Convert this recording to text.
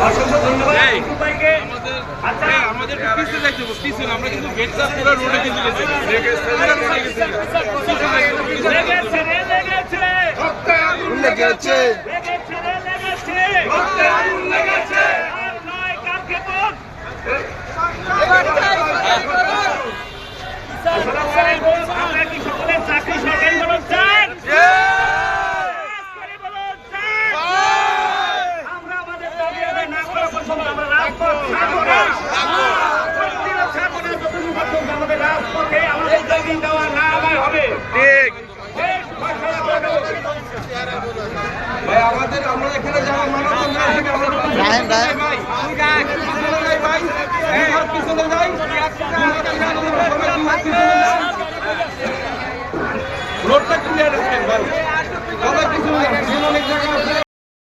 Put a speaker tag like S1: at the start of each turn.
S1: অসংখ্য ধন্যবাদ আমাদের পিছনে যাইতে আমরা কিন্তু গেটটা পুরো রোডে কিন্তু আমাদের দাবি দেওয়া না আমার হবে।
S2: ঠিক।
S3: ভাই আমাদের আমরা এখানে যারা মানব না এখানে আমরা
S2: রাহেন রাহেন
S3: পিছনে যাই ভাই